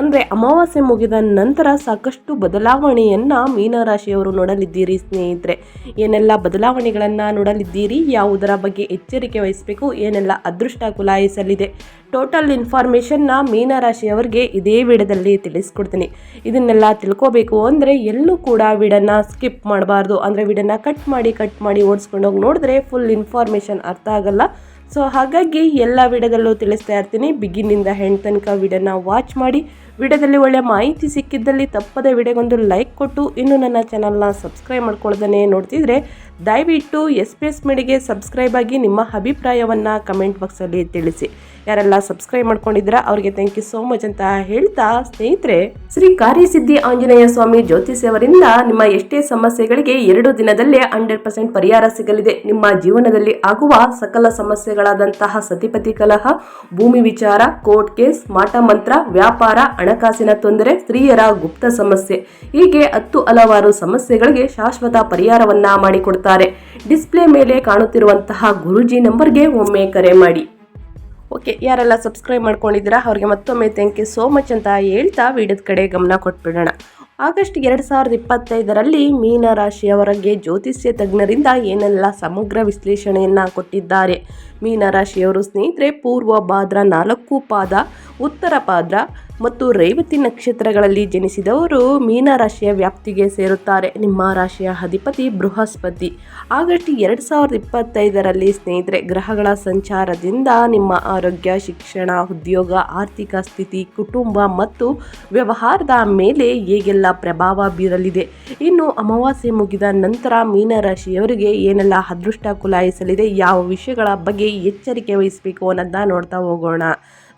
ಅಂದರೆ ಅಮಾವಾಸ್ಯೆ ಮುಗಿದ ನಂತರ ಸಾಕಷ್ಟು ಬದಲಾವಣೆಯನ್ನು ಮೀನರಾಶಿಯವರು ನೋಡಲಿದ್ದೀರಿ, ಸ್ನೇಹಿತರೆ. ಏನೆಲ್ಲ ಬದಲಾವಣೆಗಳನ್ನು ನೋಡಲಿದ್ದೀರಿ, ಯಾವುದರ ಬಗ್ಗೆ ಎಚ್ಚರಿಕೆ ವಹಿಸಬೇಕು, ಏನೆಲ್ಲ ಅದೃಷ್ಟ ಕುಲಾಯಿಸಲಿದೆ, ಟೋಟಲ್ ಇನ್ಫಾರ್ಮೇಷನ್ನ ಮೀನರಾಶಿಯವರಿಗೆ ಇದೇ ವಿಡದಲ್ಲಿ ತಿಳಿಸ್ಕೊಡ್ತೀನಿ. ಇದನ್ನೆಲ್ಲ ತಿಳ್ಕೋಬೇಕು ಅಂದರೆ ಎಲ್ಲೂ ಕೂಡ ವಿಡನ್ನ ಸ್ಕಿಪ್ ಮಾಡಬಾರ್ದು. ಅಂದರೆ ವಿಡನ್ನ ಕಟ್ ಮಾಡಿ ಕಟ್ ಮಾಡಿ ಓಡಿಸ್ಕೊಂಡೋಗಿ ನೋಡಿದ್ರೆ ಫುಲ್ ಇನ್ಫಾರ್ಮೇಷನ್ ಅರ್ಥ ಆಗಲ್ಲ. ಸೊ ಹಾಗಾಗಿ ಎಲ್ಲ ವಿಡಿಯೋದಲ್ಲೂ ತಿಳಿಸ್ತಾ ಇರ್ತೀನಿ. ಬಿಗಿನಿಂದ ಹೆಣ್ಣು ತನಕ ವಿಡಿಯೋನ ವಾಚ್ ಮಾಡಿ. ವಿಡಿಯೋದಲ್ಲಿ ಒಳ್ಳೆ ಮಾಹಿತಿ ಸಿಕ್ಕಿದ್ದಲ್ಲಿ ತಪ್ಪದ ವಿಡಿಯೋಗೊಂದು ಲೈಕ್ ಕೊಟ್ಟು. ಇನ್ನು ನನ್ನ ಚಾನಲ್ನ ಸಬ್ಸ್ಕ್ರೈಬ್ ಮಾಡ್ಕೊಳ್ದೇ ನೋಡ್ತಿದ್ರೆ, ದಯವಿಟ್ಟು ಎಸ್ ಪಿ ಎಸ್ ಮೇಡಿಗೆ ಸಬ್ಸ್ಕ್ರೈಬ್ ಆಗಿ ನಿಮ್ಮ ಅಭಿಪ್ರಾಯವನ್ನು ಕಮೆಂಟ್ ಬಾಕ್ಸಲ್ಲಿ ತಿಳಿಸಿ. ಯಾರೆಲ್ಲ ಸಬ್ಸ್ಕ್ರೈಬ್ ಮಾಡ್ಕೊಂಡಿದ್ದೀರಾ, ಅವರಿಗೆ ಥ್ಯಾಂಕ್ ಯು ಸೋ ಮಚ್ ಅಂತ ಹೇಳ್ತಾ ಸ್ನೇಹಿತರೆ, ಶ್ರೀ ಕಾರ್ಯಸಿದ್ಧಿ ಆಂಜನೇಯ ಸ್ವಾಮಿ ಜ್ಯೋತಿಷಿಯವರಿಂದ ನಿಮ್ಮ ಎಷ್ಟೇ ಸಮಸ್ಯೆಗಳಿಗೆ ಎರಡು ದಿನದಲ್ಲೇ ಹಂಡ್ರೆಡ್ ಪರ್ಸೆಂಟ್ ಪರಿಹಾರ ಸಿಗಲಿದೆ. ನಿಮ್ಮ ಜೀವನದಲ್ಲಿ ಆಗುವ ಸಕಲ ಸಮಸ್ಯೆಗಳಾದಂತಹ ಸತಿಪತಿ ಕಲಹ, ಭೂಮಿ ವಿಚಾರ ಕೋರ್ಟ್ ಕೇಸ್ ಮಾಟ ಮಂತ್ರ, ವ್ಯಾಪಾರ, ಹಣಕಾಸಿನ ತೊಂದರೆ, ಸ್ತ್ರೀಯರ ಗುಪ್ತ ಸಮಸ್ಯೆ, ಹೀಗೆ ಹತ್ತು ಹಲವಾರು ಸಮಸ್ಯೆಗಳಿಗೆ ಶಾಶ್ವತ ಪರಿಹಾರವನ್ನ ಮಾಡಿಕೊಡ್ತಾರೆ. ಡಿಸ್ಪ್ಲೇ ಮೇಲೆ ಕಾಣುತ್ತಿರುವಂತಹ ಗುರುಜಿ ನಂಬರ್ಗೆ ಒಮ್ಮೆ ಕರೆ ಮಾಡಿ. ಓಕೆ, ಯಾರೆಲ್ಲ ಸಬ್ಸ್ಕ್ರೈಬ್ ಮಾಡ್ಕೊಂಡಿದ್ದೀರಾ, ಅವ್ರಿಗೆ ಮತ್ತೊಮ್ಮೆ ಥ್ಯಾಂಕ್ ಯು ಸೋ ಮಚ್ ಅಂತ ಹೇಳ್ತಾ ವಿಡಿಯೋದ ಕಡೆ ಗಮನ ಕೊಟ್ಬಿಡೋಣ. ಆಗಸ್ಟ್ ಎರಡು ಸಾವಿರದ ಇಪ್ಪತ್ತೈದರಲ್ಲಿ ಮೀನರಾಶಿಯವರಿಗೆ ಜ್ಯೋತಿಷ್ಯ ತಜ್ಞರಿಂದ ಏನೆಲ್ಲ ಸಮಗ್ರ ವಿಶ್ಲೇಷಣೆಯನ್ನು ಕೊಟ್ಟಿದ್ದಾರೆ? ಮೀನ ರಾಶಿಯವರು ಸ್ನೇಹಿತರೆ, ಪೂರ್ವ ಭಾದ್ರ ನಾಲ್ಕು ಪಾದ, ಉತ್ತರ ಪಾದ್ರ ಮತ್ತು ರೇವತಿ ನಕ್ಷತ್ರಗಳಲ್ಲಿ ಜನಿಸಿದವರು ಮೀನ ರಾಶಿಯ ವ್ಯಾಪ್ತಿಗೆ ಸೇರುತ್ತಾರೆ. ನಿಮ್ಮ ರಾಶಿಯ ಅಧಿಪತಿ ಬೃಹಸ್ಪತಿ. ಆಗಸ್ಟ್ ಎರಡು ಸಾವಿರದ ಇಪ್ಪತ್ತೈದರಲ್ಲಿ ಸ್ನೇಹಿತರೆ, ಗ್ರಹಗಳ ಸಂಚಾರದಿಂದ ನಿಮ್ಮ ಆರೋಗ್ಯ, ಶಿಕ್ಷಣ, ಉದ್ಯೋಗ, ಆರ್ಥಿಕ ಸ್ಥಿತಿ, ಕುಟುಂಬ ಮತ್ತು ವ್ಯವಹಾರದ ಮೇಲೆ ಹೇಗೆಲ್ಲ ಪ್ರಭಾವ ಬೀರಲಿದೆ? ಇನ್ನು ಅಮಾವಾಸ್ಯೆ ಮುಗಿದ ನಂತರ ಮೀನರಾಶಿಯವರಿಗೆ ಏನೆಲ್ಲ ಅದೃಷ್ಟ ಕುಲಾಯಿಸಲಿದೆ? ಯಾವ ವಿಷಯಗಳ ಬಗ್ಗೆ ಎಚ್ಚರಿಕೆ ವಹಿಸಬೇಕು ಅನ್ನೋದನ್ನ ನೋಡ್ತಾ ಹೋಗೋಣ.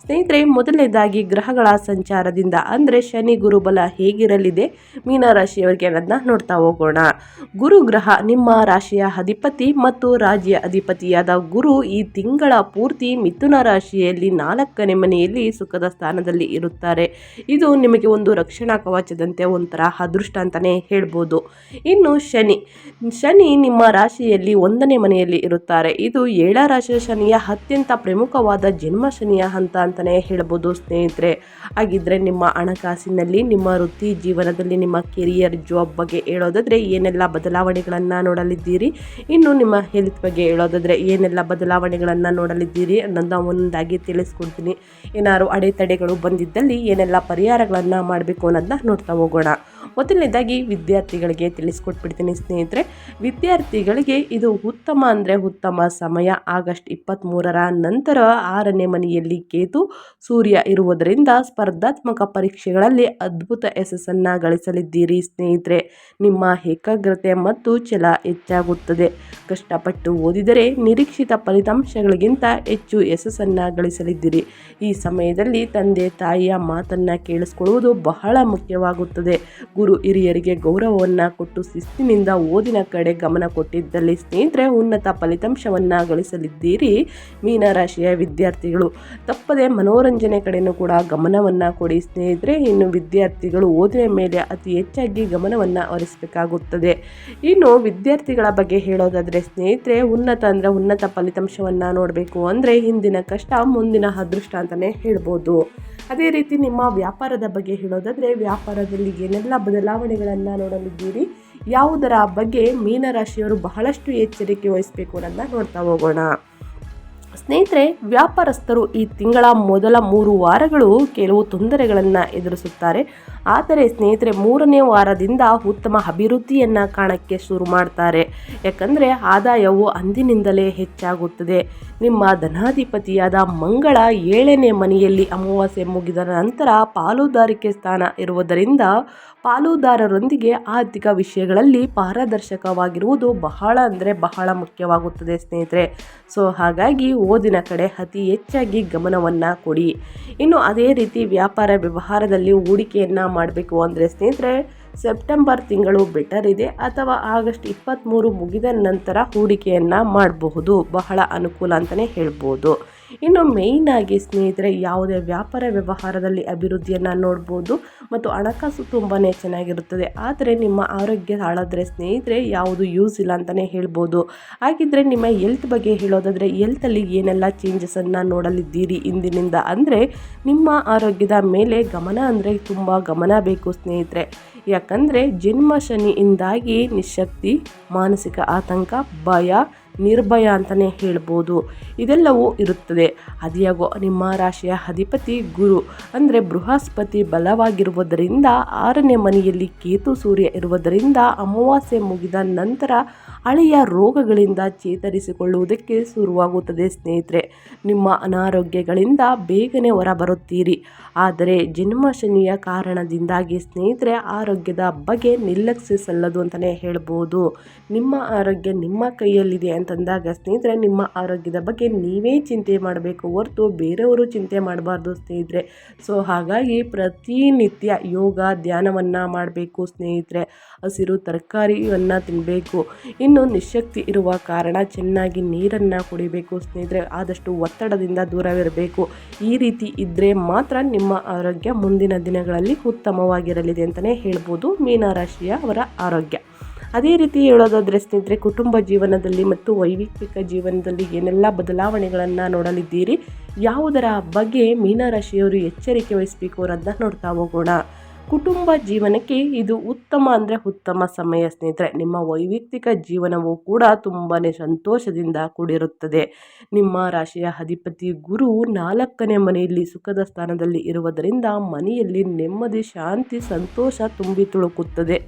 ಸ್ನೇಹಿತರೆ, ಮೊದಲನೇದಾಗಿ ಗ್ರಹಗಳ ಸಂಚಾರದಿಂದ, ಅಂದರೆ ಶನಿ ಗುರುಬಲ ಹೇಗಿರಲಿದೆ ಮೀನರಾಶಿಯವರಿಗೆ ಅನ್ನೋದನ್ನ ನೋಡ್ತಾ ಹೋಗೋಣ. ಗುರು ಗ್ರಹ ನಿಮ್ಮ ರಾಶಿಯ ಅಧಿಪತಿ ಮತ್ತು ರಾಜ್ಯ ಅಧಿಪತಿಯಾದ ಗುರು ಈ ತಿಂಗಳ ಪೂರ್ತಿ ಮಿಥುನ ರಾಶಿಯಲ್ಲಿ ನಾಲ್ಕನೇ ಮನೆಯಲ್ಲಿ ಸುಖದ ಸ್ಥಾನದಲ್ಲಿ ಇರುತ್ತಾರೆ. ಇದು ನಿಮಗೆ ಒಂದು ರಕ್ಷಣಾ ಕವಚದಂತೆ ಒಂಥರ ಅದೃಷ್ಟ ಅಂತಲೇ ಹೇಳ್ಬೋದು. ಇನ್ನು ಶನಿ ಶನಿ ನಿಮ್ಮ ರಾಶಿಯಲ್ಲಿ ಒಂದನೇ ಮನೆಯಲ್ಲಿ ಇರುತ್ತಾರೆ. ಇದು ಏಳ ರಾಶಿಯ ಶನಿಯ ಅತ್ಯಂತ ಪ್ರಮುಖವಾದ ಜನ್ಮ ಶನಿಯ ಹಂತ ಅಂತಲೇ ಹೇಳ್ಬೋದು ಸ್ನೇಹಿತರೆ. ಹಾಗಿದ್ದರೆ ನಿಮ್ಮ ಹಣಕಾಸಿನಲ್ಲಿ, ನಿಮ್ಮ ವೃತ್ತಿ ಜೀವನದಲ್ಲಿ, ನಿಮ್ಮ ಕೆರಿಯರ್ ಜಾಬ್ ಬಗ್ಗೆ ಹೇಳೋದಾದರೆ ಏನೆಲ್ಲ ಬದಲಾವಣೆಗಳನ್ನು ನೋಡಲಿದ್ದೀರಿ? ಇನ್ನು ನಿಮ್ಮ ಹೆಲ್ತ್ ಬಗ್ಗೆ ಹೇಳೋದಾದರೆ ಏನೆಲ್ಲ ಬದಲಾವಣೆಗಳನ್ನು ನೋಡಲಿದ್ದೀರಿ ಅನ್ನೋದನ್ನ ಒಂದಾಗಿ ತಿಳಿಸ್ಕೊಡ್ತೀನಿ. ಏನಾದ್ರು ಅಡೆತಡೆಗಳು ಬಂದಿದ್ದಲ್ಲಿ ಏನೆಲ್ಲ ಪರಿಹಾರಗಳನ್ನು ಮಾಡಬೇಕು ಅನ್ನೋದನ್ನ ನೋಡ್ತಾ ಹೋಗೋಣ. ಮೊದಲನೇದಾಗಿ ವಿದ್ಯಾರ್ಥಿಗಳಿಗೆ ತಿಳಿಸ್ಕೊಟ್ಬಿಡ್ತೀನಿ ಸ್ನೇಹಿತರೆ. ವಿದ್ಯಾರ್ಥಿಗಳಿಗೆ ಇದು ಉತ್ತಮ ಅಂದರೆ ಉತ್ತಮ ಸಮಯ. ಆಗಸ್ಟ್ ಇಪ್ಪತ್ತ್ಮೂರರ ನಂತರ ಆರನೇ ಮನೆಯಲ್ಲಿ ಕೇತು ಸೂರ್ಯ ಇರುವುದರಿಂದ ಸ್ಪರ್ಧಾತ್ಮಕ ಪರೀಕ್ಷೆಗಳಲ್ಲಿ ಅದ್ಭುತ ಯಶಸ್ಸನ್ನು ಗಳಿಸಲಿದ್ದೀರಿ ಸ್ನೇಹಿತರೆ. ನಿಮ್ಮ ಏಕಾಗ್ರತೆ ಮತ್ತು ಛಲ ಹೆಚ್ಚಾಗುತ್ತದೆ. ಕಷ್ಟಪಟ್ಟು ಓದಿದರೆ ನಿರೀಕ್ಷಿತ ಫಲಿತಾಂಶಗಳಿಗಿಂತ ಹೆಚ್ಚು ಯಶಸ್ಸನ್ನು ಗಳಿಸಲಿದ್ದೀರಿ. ಈ ಸಮಯದಲ್ಲಿ ತಂದೆ ತಾಯಿಯ ಮಾತನ್ನು ಕೇಳಿಸ್ಕೊಳ್ಳುವುದು ಬಹಳ ಮುಖ್ಯವಾಗುತ್ತದೆ. ಗುರು ಹಿರಿಯರಿಗೆ ಗೌರವವನ್ನು ಕೊಟ್ಟು ಶಿಸ್ತಿನಿಂದ ಓದಿನ ಕಡೆ ಗಮನ ಕೊಟ್ಟಿದ್ದಲ್ಲಿ ಸ್ನೇಹಿತರೆ, ಉನ್ನತ ಫಲಿತಾಂಶವನ್ನು ಗಳಿಸಲಿದ್ದೀರಿ ಮೀನರಾಶಿಯ ವಿದ್ಯಾರ್ಥಿಗಳು. ತಪ್ಪದೆ ಮನೋರಂಜನೆ ಕಡೆಯೂ ಕೂಡ ಗಮನವನ್ನು ಕೊಡಿ ಸ್ನೇಹಿತರೆ. ಇನ್ನು ವಿದ್ಯಾರ್ಥಿಗಳು ಓದಿನ ಮೇಲೆ ಅತಿ ಹೆಚ್ಚಾಗಿ ಗಮನವನ್ನು ಹರಿಸಬೇಕಾಗುತ್ತದೆ. ಇನ್ನು ವಿದ್ಯಾರ್ಥಿಗಳ ಬಗ್ಗೆ ಹೇಳೋದಾದರೆ ಸ್ನೇಹಿತರೆ, ಉನ್ನತ ಅಂದರೆ ಉನ್ನತ ಫಲಿತಾಂಶವನ್ನು ನೋಡಬೇಕು ಅಂದರೆ ಹಿಂದಿನ ಕಷ್ಟ ಮುಂದಿನ ಅದೃಷ್ಟ ಅಂತಲೇ ಹೇಳ್ಬೋದು. ಅದೇ ರೀತಿ ನಿಮ್ಮ ವ್ಯಾಪಾರದ ಬಗ್ಗೆ ಹೇಳೋದಾದರೆ ವ್ಯಾಪಾರದಲ್ಲಿ ಏನೆಲ್ಲ ಬದಲಾವಣೆಗಳನ್ನು ನೋಡಲಿದ್ದೀರಿ? ಯಾವುದರ ಬಗ್ಗೆ ಮೀನರಾಶಿಯವರು ಬಹಳಷ್ಟು ಎಚ್ಚರಿಕೆ ವಹಿಸಬೇಕು ಅನ್ನೋದನ್ನ ನೋಡ್ತಾ ಹೋಗೋಣ. ಸ್ನೇಹಿತರೆ, ವ್ಯಾಪಾರಸ್ಥರು ಈ ತಿಂಗಳ ಮೊದಲ ಮೂರು ವಾರಗಳು ಕೆಲವು ತೊಂದರೆಗಳನ್ನು ಎದುರಿಸುತ್ತಾರೆ. ಆದರೆ ಸ್ನೇಹಿತರೆ, ಮೂರನೇ ವಾರದಿಂದ ಉತ್ತಮ ಅಭಿವೃದ್ಧಿಯನ್ನು ಕಾಣಕ್ಕೆ ಶುರು ಮಾಡ್ತಾರೆ. ಯಾಕಂದರೆ ಆದಾಯವು ಅಂದಿನಿಂದಲೇ ಹೆಚ್ಚಾಗುತ್ತದೆ. ನಿಮ್ಮ ಧನಾಧಿಪತಿಯಾದ ಮಂಗಳ ಏಳನೇ ಮನೆಯಲ್ಲಿ ಅಮಾವಾಸ್ಯೆ ಮುಗಿದ ನಂತರ ಪಾಲುದಾರಿಕೆ ಸ್ಥಾನ ಇರುವುದರಿಂದ ಪಾಲುದಾರರೊಂದಿಗೆ ಆರ್ಥಿಕ ವಿಷಯಗಳಲ್ಲಿ ಪಾರದರ್ಶಕವಾಗಿರುವುದು ಬಹಳ ಅಂದರೆ ಬಹಳ ಮುಖ್ಯವಾಗುತ್ತದೆ ಸ್ನೇಹಿತರೆ. ಸೊ, ಹಾಗಾಗಿ ಓದಿನ ಕಡೆ ಅತಿ ಹೆಚ್ಚಾಗಿ ಗಮನವನ್ನು ಕೊಡಿ. ಇನ್ನು ಅದೇ ರೀತಿ ವ್ಯಾಪಾರ ವ್ಯವಹಾರದಲ್ಲಿ ಹೂಡಿಕೆಯನ್ನು ಮಾಡಬೇಕು ಅಂದರೆ ಸ್ನೇಹಿತರೆ, ಸೆಪ್ಟೆಂಬರ್ ತಿಂಗಳು ಬೆಟರ್ ಇದೆ ಅಥವಾ ಆಗಸ್ಟ್ ಇಪ್ಪತ್ತ್ಮೂರು ಮುಗಿದ ನಂತರ ಹೂಡಿಕೆಯನ್ನು ಮಾಡಬಹುದು. ಬಹಳ ಅನುಕೂಲ ಅಂತಲೇ ಹೇಳ್ಬೋದು. ಇನ್ನು ಆಗಿ ಸ್ನೇಹಿತರೆ, ಯಾವುದೇ ವ್ಯಾಪಾರ ವ್ಯವಹಾರದಲ್ಲಿ ಅಭಿವೃದ್ಧಿಯನ್ನು ನೋಡ್ಬೋದು ಮತ್ತು ಹಣಕಾಸು ತುಂಬಾ ಚೆನ್ನಾಗಿರುತ್ತದೆ. ಆದರೆ ನಿಮ್ಮ ಆರೋಗ್ಯ ಹಾಳಾದರೆ ಸ್ನೇಹಿತರೆ, ಯಾವುದು ಯೂಸ್ ಇಲ್ಲ ಅಂತಲೇ ಹೇಳ್ಬೋದು. ಹಾಗಿದ್ದರೆ ನಿಮ್ಮ ಎಲ್ತ್ ಬಗ್ಗೆ ಹೇಳೋದಾದರೆ ಎಲ್ತಲ್ಲಿ ಏನೆಲ್ಲ ಚೇಂಜಸನ್ನು ನೋಡಲಿದ್ದೀರಿ ಇಂದಿನಿಂದ? ಅಂದರೆ ನಿಮ್ಮ ಆರೋಗ್ಯದ ಮೇಲೆ ಗಮನ ಅಂದರೆ ತುಂಬ ಗಮನ ಬೇಕು ಸ್ನೇಹಿತರೆ. ಯಾಕಂದರೆ ಜನ್ಮ ಶನಿಯಿಂದಾಗಿ ನಿಶಕ್ತಿ, ಮಾನಸಿಕ ಆತಂಕ, ಭಯ ನಿರ್ಭಯ ಅಂತಲೇ ಹೇಳ್ಬೋದು. ಇದೆಲ್ಲವೂ ಇರುತ್ತದೆ. ಅದಿಯಾಗೋ ನಿಮ್ಮ ರಾಶಿಯ ಅಧಿಪತಿ ಗುರು ಅಂದರೆ ಬೃಹಸ್ಪತಿ ಬಲವಾಗಿರುವುದರಿಂದ ಆರನೇ ಮನೆಯಲ್ಲಿ ಕೇತು ಸೂರ್ಯ ಇರುವುದರಿಂದ ಅಮಾವಾಸ್ಯೆ ಮುಗಿದ ನಂತರ ಹಳೆಯ ರೋಗಗಳಿಂದ ಚೇತರಿಸಿಕೊಳ್ಳುವುದಕ್ಕೆ ಶುರುವಾಗುತ್ತದೆ ಸ್ನೇಹಿತರೆ. ನಿಮ್ಮ ಅನಾರೋಗ್ಯಗಳಿಂದ ಬೇಗನೆ ಹೊರಬರುತ್ತೀರಿ. ಆದರೆ ಜನ್ಮ ಶನಿಯ ಕಾರಣದಿಂದಾಗಿ ಸ್ನೇಹಿತರೆ, ಆರೋಗ್ಯದ ಬಗ್ಗೆ ನಿರ್ಲಕ್ಷಿಸಲ್ಲದು ಅಂತಲೇ ಹೇಳ್ಬೋದು. ನಿಮ್ಮ ಆರೋಗ್ಯ ನಿಮ್ಮ ಕೈಯಲ್ಲಿದೆ ಅಂತಂದಾಗ ಸ್ನೇಹಿತರೆ, ನಿಮ್ಮ ಆರೋಗ್ಯದ ಬಗ್ಗೆ ನೀವೇ ಚಿಂತೆ ಮಾಡಬೇಕು ಹೊರತು ಬೇರೆಯವರು ಚಿಂತೆ ಮಾಡಬಾರ್ದು ಸ್ನೇಹಿತರೆ. ಸೊ, ಹಾಗಾಗಿ ಪ್ರತಿನಿತ್ಯ ಯೋಗ, ಧ್ಯಾನವನ್ನು ಮಾಡಬೇಕು ಸ್ನೇಹಿತರೆ. ಹಸಿರು ತರಕಾರಿಯನ್ನು ತಿನ್ನಬೇಕು ಇನ್ನು ನಿಶಕ್ತಿ ಇರುವ ಕಾರಣ ಚೆನ್ನಾಗಿ ನೀರನ್ನು ಕುಡಿಬೇಕು ಸ್ನೇಹಿತರೆ. ಆದಷ್ಟು ಒತ್ತಡದಿಂದ ದೂರವಿರಬೇಕು. ಈ ರೀತಿ ಇದ್ದರೆ ಮಾತ್ರ ನಿಮ್ಮ ಆರೋಗ್ಯ ಮುಂದಿನ ದಿನಗಳಲ್ಲಿ ಉತ್ತಮವಾಗಿರಲಿದೆ ಅಂತಲೇ ಹೇಳ್ಬೋದು ಮೀನರಾಶಿಯ ಅವರ ಆರೋಗ್ಯ. ಅದೇ ರೀತಿ ಹೇಳೋದಾದರೆ ಸ್ನೇಹಿತರೆ, ಕುಟುಂಬ ಜೀವನದಲ್ಲಿ ಮತ್ತು ವೈಯಕ್ತಿಕ ಜೀವನದಲ್ಲಿ ಏನೆಲ್ಲ ಬದಲಾವಣೆಗಳನ್ನು ನೋಡಲಿದ್ದೀರಿ? ಯಾವುದರ ಬಗ್ಗೆ ಮೀನರಾಶಿಯವರು ಎಚ್ಚರಿಕೆ ವಹಿಸಬೇಕು ಅನ್ನೋದನ್ನ ನೋಡ್ತಾ ಹೋಗೋಣ. ಕುಟುಂಬ ಜೀವನಕ್ಕೆ ಇದು ಉತ್ತಮ ಅಂದರೆ ಉತ್ತಮ ಸಮಯ ಸ್ನೇಹಿತರೆ. ನಿಮ್ಮ ವೈಯಕ್ತಿಕ ಜೀವನವು ಕೂಡ ತುಂಬಾ ಸಂತೋಷದಿಂದ ಕೂಡಿರುತ್ತದೆ. ನಿಮ್ಮ ರಾಶಿಯ ಅಧಿಪತಿ ಗುರು ನಾಲ್ಕನೇ ಮನೆಯಲ್ಲಿ ಸುಖದ ಸ್ಥಾನದಲ್ಲಿ ಇರುವುದರಿಂದ ಮನೆಯಲ್ಲಿ ನೆಮ್ಮದಿ, ಶಾಂತಿ, ಸಂತೋಷ ತುಂಬಿ ತುಳುಕುತ್ತದೆ.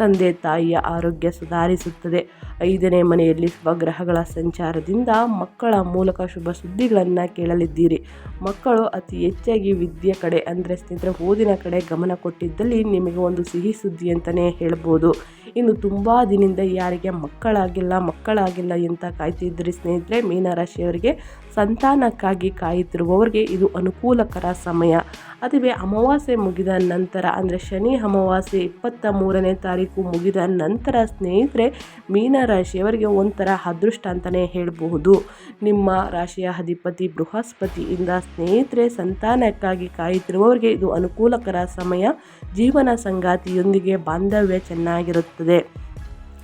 ತಂದೆ ತಾಯಿಯ ಆರೋಗ್ಯ ಸುಧಾರಿಸುತ್ತದೆ. ಐದನೇ ಮನೆಯಲ್ಲಿ ಸ್ವಗ್ರಹಗಳ ಸಂಚಾರದಿಂದ ಮಕ್ಕಳ ಮೂಲಕ ಶುಭ ಸುದ್ದಿಗಳನ್ನು ಕೇಳಲಿದ್ದೀರಿ. ಮಕ್ಕಳು ಅತಿ ಹೆಚ್ಚಾಗಿ ವಿದ್ಯೆ ಕಡೆ ಅಂದರೆ ಸ್ನೇಹಿತರೆ ಓದಿನ ಕಡೆ ಗಮನ ಕೊಟ್ಟಿದ್ದಲ್ಲಿ ನಿಮಗೆ ಒಂದು ಸಿಹಿ ಸುದ್ದಿ ಅಂತಲೇ ಹೇಳ್ಬೋದು. ಇನ್ನು ತುಂಬ ದಿನದಿಂದ ಯಾರಿಗೆ ಮಕ್ಕಳಾಗಿಲ್ಲ ಮಕ್ಕಳಾಗಿಲ್ಲ ಅಂತ ಕಾಯ್ತಿದ್ರಿ ಸ್ನೇಹಿತರೆ? ಮೀನರಾಶಿಯವರಿಗೆ ಸಂತಾನಕ್ಕಾಗಿ ಕಾಯುತ್ತಿರುವವರಿಗೆ ಇದು ಅನುಕೂಲಕರ ಸಮಯ. ಅದುವೇ ಅಮಾವಾಸ್ಯೆ ಮುಗಿದ ನಂತರ, ಅಂದರೆ ಶನಿ ಅಮಾವಾಸ್ಯೆ ಇಪ್ಪತ್ತ ಮೂರನೇ ತಾರೀಕು ಮುಗಿದ ನಂತರ ಸ್ನೇಹಿತರೆ ಮೀನರಾಶಿಯವರಿಗೆ ಒಂಥರ ಅದೃಷ್ಟ ಅಂತಲೇ ಹೇಳಬಹುದು. ನಿಮ್ಮ ರಾಶಿಯ ಅಧಿಪತಿ ಬೃಹಸ್ಪತಿಯಿಂದ ಸ್ನೇಹಿತರೆ, ಸಂತಾನಕ್ಕಾಗಿ ಕಾಯುತ್ತಿರುವವರಿಗೆ ಇದು ಅನುಕೂಲಕರ ಸಮಯ. ಜೀವನ ಸಂಗಾತಿಯೊಂದಿಗೆ ಬಾಂಧವ್ಯ ಚೆನ್ನಾಗಿರುತ್ತದೆ.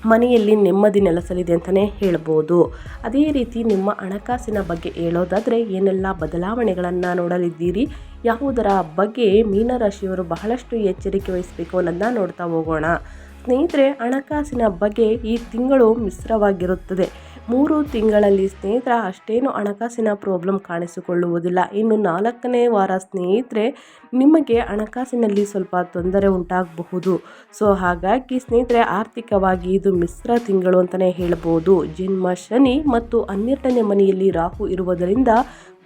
ಮನೆಯಲ್ಲಿ ನೆಮ್ಮದಿ ನೆಲೆಸಲಿದೆ ಅಂತಲೇ ಹೇಳ್ಬೋದು. ಅದೇ ರೀತಿ ನಿಮ್ಮ ಹಣಕಾಸಿನ ಬಗ್ಗೆ ಹೇಳೋದಾದರೆ ಏನೆಲ್ಲ ಬದಲಾವಣೆಗಳನ್ನು ನೋಡಲಿದ್ದೀರಿ? ಯಾವುದರ ಬಗ್ಗೆ ಮೀನರಾಶಿಯವರು ಬಹಳಷ್ಟು ಎಚ್ಚರಿಕೆ ವಹಿಸಬೇಕು ಅನ್ನೋದನ್ನ ನೋಡ್ತಾ ಹೋಗೋಣ. ಸ್ನೇಹಿತರೆ, ಹಣಕಾಸಿನ ಬಗ್ಗೆ ಈ ತಿಂಗಳು ಮಿಶ್ರವಾಗಿರುತ್ತದೆ. ಮೂರು ತಿಂಗಳಲ್ಲಿ ಸ್ನೇಹಿತರ ಅಷ್ಟೇನು ಹಣಕಾಸಿನ ಪ್ರಾಬ್ಲಮ್ ಕಾಣಿಸಿಕೊಳ್ಳುವುದಿಲ್ಲ. ಇನ್ನು ನಾಲ್ಕನೇ ವಾರ ಸ್ನೇಹಿತರೆ, ನಿಮಗೆ ಹಣಕಾಸಿನಲ್ಲಿ ಸ್ವಲ್ಪ ತೊಂದರೆ ಉಂಟಾಗಬಹುದು. ಸೊ ಹಾಗಾಗಿ ಸ್ನೇಹಿತರೆ, ಆರ್ಥಿಕವಾಗಿ ಇದು ಮಿಶ್ರ ತಿಂಗಳು ಅಂತಲೇ ಹೇಳ್ಬೋದು. ಜನ್ಮ ಶನಿ ಮತ್ತು ಹನ್ನೆರಡನೇ ಮನೆಯಲ್ಲಿ ರಾಹು ಇರುವುದರಿಂದ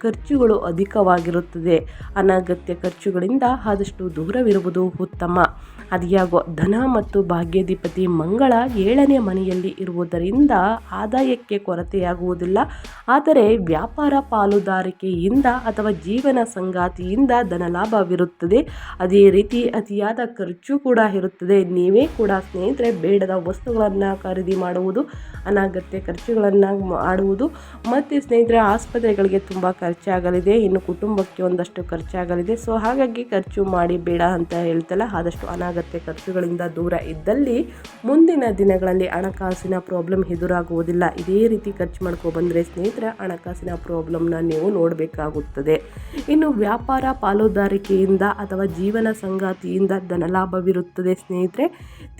ಖರ್ಚುಗಳು ಅಧಿಕವಾಗಿರುತ್ತದೆ. ಅನಗತ್ಯ ಖರ್ಚುಗಳಿಂದ ಆದಷ್ಟು ದೂರವಿರುವುದು ಉತ್ತಮ. ಅದಿಯಾಗೋ ಧನ ಮತ್ತು ಭಾಗ್ಯಾಧಿಪತಿ ಮಂಗಳ ಏಳನೇ ಮನೆಯಲ್ಲಿ ಇರುವುದರಿಂದ ಆದಾಯಕ್ಕೆ ಕೊರತೆಯಾಗುವುದಿಲ್ಲ. ಆದರೆ ವ್ಯಾಪಾರ ಪಾಲುದಾರಿಕೆಯಿಂದ ಅಥವಾ ಜೀವನ ಸಂಗಾತಿಯಿಂದ ಧನಲಾಭವಿರುತ್ತದೆ. ಅದೇ ರೀತಿ ಅತಿಯಾದ ಖರ್ಚು ಕೂಡ ಇರುತ್ತದೆ. ನೀವೇ ಕೂಡ ಸ್ನೇಹಿತರೆ ಬೇಡದ ವಸ್ತುಗಳನ್ನು ಖರೀದಿ ಮಾಡುವುದು, ಅನಗತ್ಯ ಖರ್ಚುಗಳನ್ನು ಮಾಡುವುದು. ಮತ್ತು ಸ್ನೇಹಿತರೆ ಆಸ್ಪತ್ರೆಗಳಿಗೆ ತುಂಬ ಖರ್ಚಾಗಲಿದೆ, ಇನ್ನು ಕುಟುಂಬಕ್ಕೆ ಒಂದಷ್ಟು ಖರ್ಚಾಗಲಿದೆ. ಸೊ ಹಾಗಾಗಿ ಖರ್ಚು ಮಾಡಿ ಬೇಡ ಅಂತ ಹೇಳ್ತಲ್ಲ, ಆದಷ್ಟು ಅನಾಗತ್ಯ ಖರ್ಚುಗಳಿಂದ ದೂರ ಇದ್ದಲ್ಲಿ ಮುಂದಿನ ದಿನಗಳಲ್ಲಿ ಹಣಕಾಸಿನ ಪ್ರಾಬ್ಲಮ್ ಎದುರಾಗುವುದಿಲ್ಲ. ಇದೇ ರೀತಿ ಖರ್ಚು ಮಾಡ್ಕೊ ಬಂದರೆ ಸ್ನೇಹಿತರ, ಹಣಕಾಸಿನ ಪ್ರಾಬ್ಲಮ್ನ ನೀವು ನೋಡಬೇಕಾಗುತ್ತದೆ. ಇನ್ನು ವ್ಯಾಪಾರ ಪಾಲುದಾರಿಕೆಯಿಂದ ಅಥವಾ ಜೀವನ ಸಂಗಾತಿಯಿಂದ ಧನಲಾಭವಿರುತ್ತದೆ ಸ್ನೇಹಿತರೆ.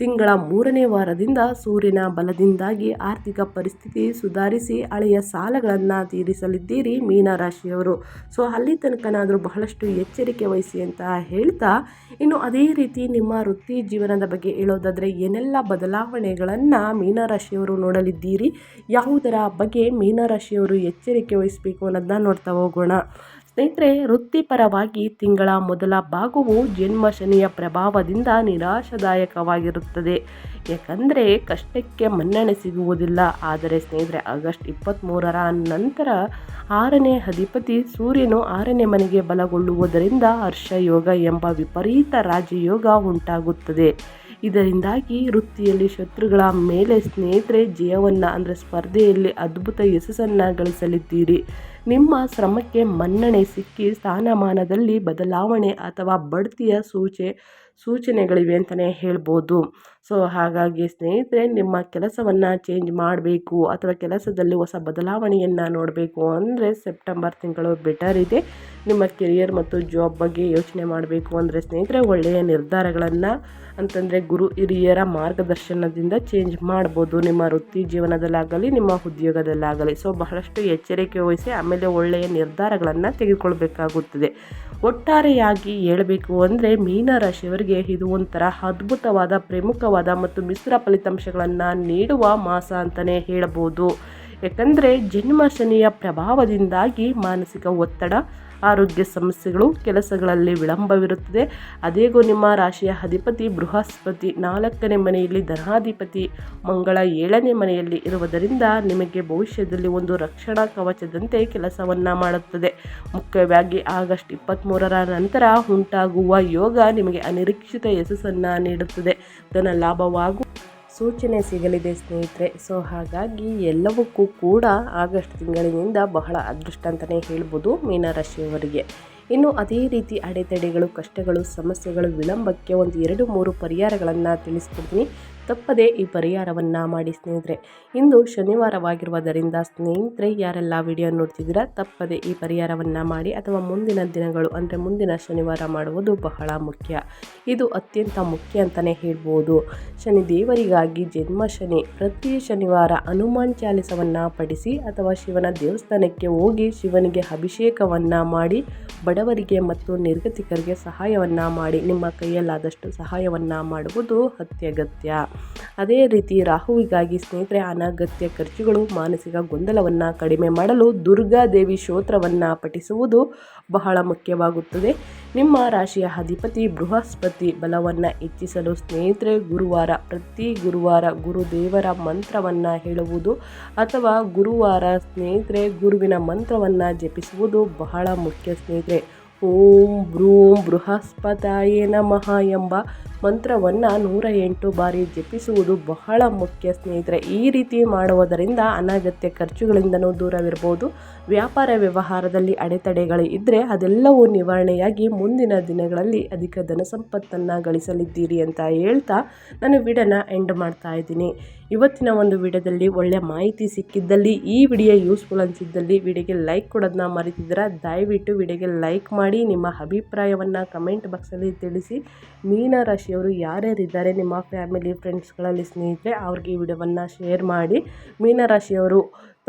ತಿಂಗಳ ಮೂರನೇ ವಾರದಿಂದ ಸೂರ್ಯನ ಬಲದಿಂದಾಗಿ ಆರ್ಥಿಕ ಪರಿಸ್ಥಿತಿ ಸುಧಾರಿಸಿ, ಹಳೆಯ ಸಾಲಗಳನ್ನು ತೀರಿಸಲಿದ್ದೀರಿ. ಮೀನರಾಶಿ ರಾಶಿಯವರು. ಸೊ ಅಲ್ಲಿ ತನಕನಾದರೂ ಬಹಳಷ್ಟು ಎಚ್ಚರಿಕೆ ವಹಿಸಿ ಅಂತ ಹೇಳ್ತಾ, ಇನ್ನು ಅದೇ ರೀತಿ ನಿಮ್ಮ ವೃತ್ತಿ ಜೀವನದ ಬಗ್ಗೆ ಹೇಳೋದಾದರೆ, ಏನೆಲ್ಲ ಬದಲಾವಣೆಗಳನ್ನು ಮೀನರಾಶಿಯವರು ನೋಡಲಿದ್ದೀರಿ? ಯಾವುದರ ಬಗ್ಗೆ ಮೀನರಾಶಿಯವರು ಎಚ್ಚರಿಕೆ ವಹಿಸಬೇಕು ಅನ್ನೋದನ್ನ ನೋಡ್ತಾ ಹೋಗೋಣ. ಸ್ನೇಹಿತರೆ, ವೃತ್ತಿಪರವಾಗಿ ತಿಂಗಳ ಮೊದಲ ಭಾಗವು ಜನ್ಮ ಶನಿಯ ಪ್ರಭಾವದಿಂದ ನಿರಾಶಾದಾಯಕವಾಗಿರುತ್ತದೆ. ಯಾಕಂದರೆ ಕಷ್ಟಕ್ಕೆ ಮನ್ನಣೆ ಸಿಗುವುದಿಲ್ಲ. ಆದರೆ ಸ್ನೇಹಿತರೆ, ಆಗಸ್ಟ್ ಇಪ್ಪತ್ತ್ಮೂರರ ನಂತರ ಆರನೇ ಅಧಿಪತಿ ಸೂರ್ಯನು ಆರನೇ ಮನೆಗೆ ಬಲಗೊಳ್ಳುವುದರಿಂದ ಹರ್ಷಯೋಗ ಎಂಬ ವಿಪರೀತ ರಾಜಯೋಗ ಉಂಟಾಗುತ್ತದೆ. ಇದರಿಂದಾಗಿ ವೃತ್ತಿಯಲ್ಲಿ ಶತ್ರುಗಳ ಮೇಲೆ ಸ್ನೇಹಿತರೆ, ಜಯವನ್ನು ಅಂದರೆ ಸ್ಪರ್ಧೆಯಲ್ಲಿ ಅದ್ಭುತ ಯಶಸ್ಸನ್ನು ಗಳಿಸಲಿದ್ದೀರಿ. ನಿಮ್ಮ ಶ್ರಮಕ್ಕೆ ಮನ್ನಣೆ ಸಿಕ್ಕಿ ಸ್ಥಾನಮಾನದಲ್ಲಿ ಬದಲಾವಣೆ ಅಥವಾ ಬಡ್ತಿಯ ಸೂಚೆ, ಸೂಚನೆಗಳಿವೆ ಅಂತಲೇ ಹೇಳ್ಬೋದು. ಸೊ, ಹಾಗಾಗಿ ಸ್ನೇಹಿತರೆ, ನಿಮ್ಮ ಕೆಲಸವನ್ನು ಚೇಂಜ್ ಮಾಡಬೇಕು ಅಥವಾ ಕೆಲಸದಲ್ಲಿ ಹೊಸ ಬದಲಾವಣೆಯನ್ನು ನೋಡಬೇಕು ಅಂದರೆ ಸೆಪ್ಟೆಂಬರ್ ತಿಂಗಳು ಬೆಟರ್ ಇದೆ. ನಿಮ್ಮ ಕೆರಿಯರ್ ಮತ್ತು ಜಾಬ್ ಬಗ್ಗೆ ಯೋಚನೆ ಮಾಡಬೇಕು ಅಂದರೆ ಸ್ನೇಹಿತರೆ, ಒಳ್ಳೆಯ ನಿರ್ಧಾರಗಳನ್ನು ಅಂತಂದರೆ ಗುರು ಹಿರಿಯರ ಮಾರ್ಗದರ್ಶನದಿಂದ ಚೇಂಜ್ ಮಾಡ್ಬೋದು. ನಿಮ್ಮ ವೃತ್ತಿ ಜೀವನದಲ್ಲಾಗಲಿ, ನಿಮ್ಮ ಉದ್ಯೋಗದಲ್ಲಾಗಲಿ. ಸೊ, ಬಹಳಷ್ಟು ಎಚ್ಚರಿಕೆ ವಹಿಸಿ ಆಮೇಲೆ ಒಳ್ಳೆಯ ನಿರ್ಧಾರಗಳನ್ನು ತೆಗೆದುಕೊಳ್ಬೇಕಾಗುತ್ತದೆ. ಒಟ್ಟಾರೆಯಾಗಿ ಹೇಳಬೇಕು ಅಂದರೆ ಮೀನರಾಶಿಯವರಿಗೆ ಇದು ಒಂಥರ ಅದ್ಭುತವಾದ ಪ್ರಮುಖವಾದ ಮತ್ತು ಮಿಶ್ರ ಫಲಿತಾಂಶಗಳನ್ನು ನೀಡುವ ಮಾಸ ಅಂತಲೇ ಹೇಳಬಹುದು. ಯಾಕಂದರೆ ಜನ್ಮ ಶನಿಯ ಪ್ರಭಾವದಿಂದಾಗಿ ಮಾನಸಿಕ ಒತ್ತಡ, ಆರೋಗ್ಯ ಸಮಸ್ಯೆಗಳು, ಕೆಲಸಗಳಲ್ಲಿ ವಿಳಂಬವಿರುತ್ತದೆ. ಅದೇಗೂ ನಿಮ್ಮ ರಾಶಿಯ ಅಧಿಪತಿ ಬೃಹಸ್ಪತಿ ನಾಲ್ಕನೇ ಮನೆಯಲ್ಲಿ ಧನಾಧಿಪತಿ, ಮಂಗಳ ಏಳನೇ ಮನೆಯಲ್ಲಿ ಇರುವುದರಿಂದ ನಿಮಗೆ ಭವಿಷ್ಯದಲ್ಲಿ ಒಂದು ರಕ್ಷಣಾ ಕವಚದಂತೆ ಕೆಲಸವನ್ನು ಮಾಡುತ್ತದೆ. ಮುಖ್ಯವಾಗಿ ಆಗಸ್ಟ್ ಇಪ್ಪತ್ತ್ಮೂರರ ನಂತರ ಉಂಟಾಗುವ ಯೋಗ ನಿಮಗೆ ಅನಿರೀಕ್ಷಿತ ಯಶಸ್ಸನ್ನು ನೀಡುತ್ತದೆ. ಧನ ಲಾಭವಾಗುವ ಸೂಚನೆ ಸಿಗಲಿದೆ ಸ್ನೇಹಿತರೆ. ಸೊ, ಹಾಗಾಗಿ ಎಲ್ಲವಕ್ಕೂ ಕೂಡ ಆಗಸ್ಟ್ ತಿಂಗಳಿನಿಂದ ಬಹಳ ಅದೃಷ್ಟ ಅಂತಲೇ ಹೇಳ್ಬೋದು ಮೀನರಾಶಿಯವರಿಗೆ. ಇನ್ನು ಅದೇ ರೀತಿ ಅಡೆತಡೆಗಳು, ಕಷ್ಟಗಳು, ಸಮಸ್ಯೆಗಳು, ವಿಳಂಬಕ್ಕೆ ಒಂದು ಎರಡು ಮೂರು ಪರಿಹಾರಗಳನ್ನು ತಿಳಿಸ್ಕೊಡ್ತೀನಿ. ತಪ್ಪದೆ ಈ ಪರಿಹಾರವನ್ನು ಮಾಡಿ ಸ್ನೇಹಿತರೆ. ಇಂದು ಶನಿವಾರವಾಗಿರುವುದರಿಂದ ಸ್ನೇಹಿತರೆ, ಯಾರೆಲ್ಲ ವಿಡಿಯೋ ನೋಡ್ತಿದ್ದೀರಾ, ತಪ್ಪದೆ ಈ ಪರಿಹಾರವನ್ನು ಮಾಡಿ ಅಥವಾ ಮುಂದಿನ ದಿನಗಳು ಅಂದರೆ ಮುಂದಿನ ಶನಿವಾರ ಮಾಡುವುದು ಬಹಳ ಮುಖ್ಯ. ಇದು ಅತ್ಯಂತ ಮುಖ್ಯ ಅಂತಲೇ ಹೇಳ್ಬೋದು. ಶನಿ ದೇವರಿಗಾಗಿ ಜನ್ಮ ಶನಿ, ಪ್ರತಿ ಶನಿವಾರ ಹನುಮಾನ್ ಚಾಲಿಸವನ್ನು ಪಡಿಸಿ ಅಥವಾ ಶಿವನ ದೇವಸ್ಥಾನಕ್ಕೆ ಹೋಗಿ ಶಿವನಿಗೆ ಅಭಿಷೇಕವನ್ನು ಮಾಡಿ ಬಡವರಿಗೆ ಮತ್ತು ನಿರ್ಗತಿಕರಿಗೆ ಸಹಾಯವನ್ನು ಮಾಡಿ ನಿಮ್ಮ ಕೈಯಲ್ಲಾದಷ್ಟು ಸಹಾಯವನ್ನು ಮಾಡುವುದು ಅತ್ಯಗತ್ಯ. ಅದೇ ರೀತಿ ರಾಹುವಿಗಾಗಿ ಸ್ನೇಹಿತರೆ ಅನಗತ್ಯ ಖರ್ಚುಗಳು, ಮಾನಸಿಕ ಗೊಂದಲವನ್ನು ಕಡಿಮೆ ಮಾಡಲು ದುರ್ಗಾದೇವಿ ಸ್ತೋತ್ರವನ್ನು ಪಠಿಸುವುದು ಬಹಳ ಮುಖ್ಯವಾಗುತ್ತದೆ. ನಿಮ್ಮ ರಾಶಿಯ ಅಧಿಪತಿ ಬೃಹಸ್ಪತಿ ಬಲವನ್ನು ಹೆಚ್ಚಿಸಲು ಸ್ನೇಹಿತರೆ ಗುರುವಾರ ಪ್ರತಿ ಗುರುವಾರ ಗುರುದೇವರ ಮಂತ್ರವನ್ನು ಹೇಳುವುದು ಅಥವಾ ಗುರುವಾರ ಸ್ನೇಹಿತರೆ ಗುರುವಿನ ಮಂತ್ರವನ್ನು ಜಪಿಸುವುದು ಬಹಳ ಮುಖ್ಯ ಸ್ನೇಹಿತರೆ. ಓಂ ಭ್ರೂಂ ಬೃಹಸ್ಪತಾಯೇ ನಮಃ ಎಂಬ ಮಂತ್ರವನ್ನು ನೂರ ಎಂಟು ಬಾರಿ ಜಪಿಸುವುದು ಬಹಳ ಮುಖ್ಯ ಸ್ನೇಹಿತರೆ. ಈ ರೀತಿ ಮಾಡುವುದರಿಂದ ಅನಗತ್ಯ ಖರ್ಚುಗಳಿಂದನೂ ದೂರವಿರ್ಬೋದು ವ್ಯಾಪಾರ ವ್ಯವಹಾರದಲ್ಲಿ ಅಡೆತಡೆಗಳು ಇದ್ದರೆ ಅದೆಲ್ಲವೂ ನಿವಾರಣೆಯಾಗಿ ಮುಂದಿನ ದಿನಗಳಲ್ಲಿ ಅಧಿಕ ಧನ ಸಂಪತ್ತನ್ನು ಗಳಿಸಲಿದ್ದೀರಿ ಅಂತ ಹೇಳ್ತಾ ನಾನು ವಿಡನ ಎಂಡ್ ಮಾಡ್ತಾ ಇದ್ದೀನಿ. ಇವತ್ತಿನ ಒಂದು ವಿಡಿಯೋದಲ್ಲಿ ಒಳ್ಳೆಯ ಮಾಹಿತಿ ಸಿಕ್ಕಿದ್ದಲ್ಲಿ ಈ ವಿಡಿಯೋ ಯೂಸ್ಫುಲ್ ಅನಿಸಿದ್ದಲ್ಲಿ ವಿಡಿಯೋಗೆ ಲೈಕ್ ಕೊಡೋದನ್ನ ಮರಿತಿದ್ದೀರಾ? ದಯವಿಟ್ಟು ವಿಡಿಯೋಗೆ ಲೈಕ್ ಮಾಡಿ, ನಿಮ್ಮ ಅಭಿಪ್ರಾಯವನ್ನು ಕಮೆಂಟ್ ಬಾಕ್ಸಲ್ಲಿ ತಿಳಿಸಿ. ಮೀನರಾಶಿಯವರು ಯಾರ್ಯಾರಿದ್ದಾರೆ? ನಿಮ್ಮ ಫ್ಯಾಮಿಲಿ ಫ್ರೆಂಡ್ಸ್ಗಳಲ್ಲಿ ಸ್ನೇಹಿತರೆ, ಅವ್ರಿಗೆ ಈ ವಿಡಿಯೋವನ್ನು ಶೇರ್ ಮಾಡಿ. ಮೀನರಾಶಿಯವರು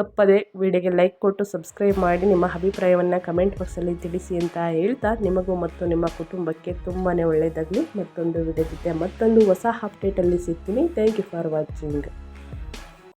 ತಪ್ಪದೆ ವಿಡಿಯೋಗೆ ಲೈಕ್ ಕೊಟ್ಟು ಸಬ್ಸ್ಕ್ರೈಬ್ ಮಾಡಿ ನಿಮ್ಮ ಅಭಿಪ್ರಾಯವನ್ನು ಕಮೆಂಟ್ ಬಾಕ್ಸಲ್ಲಿ ತಿಳಿಸಿ ಅಂತ ಹೇಳ್ತಾ ನಿಮಗೂ ಮತ್ತು ನಿಮ್ಮ ಕುಟುಂಬಕ್ಕೆ ತುಂಬಾ ಒಳ್ಳೆಯದಾಗಲಿ. ಮತ್ತೊಂದು ವಿಡಿಯೋ ಜೊತೆ ಮತ್ತೊಂದು ಹೊಸ ಅಪ್ಡೇಟಲ್ಲಿ ಸಿಗ್ತೀನಿ. Thank you for watching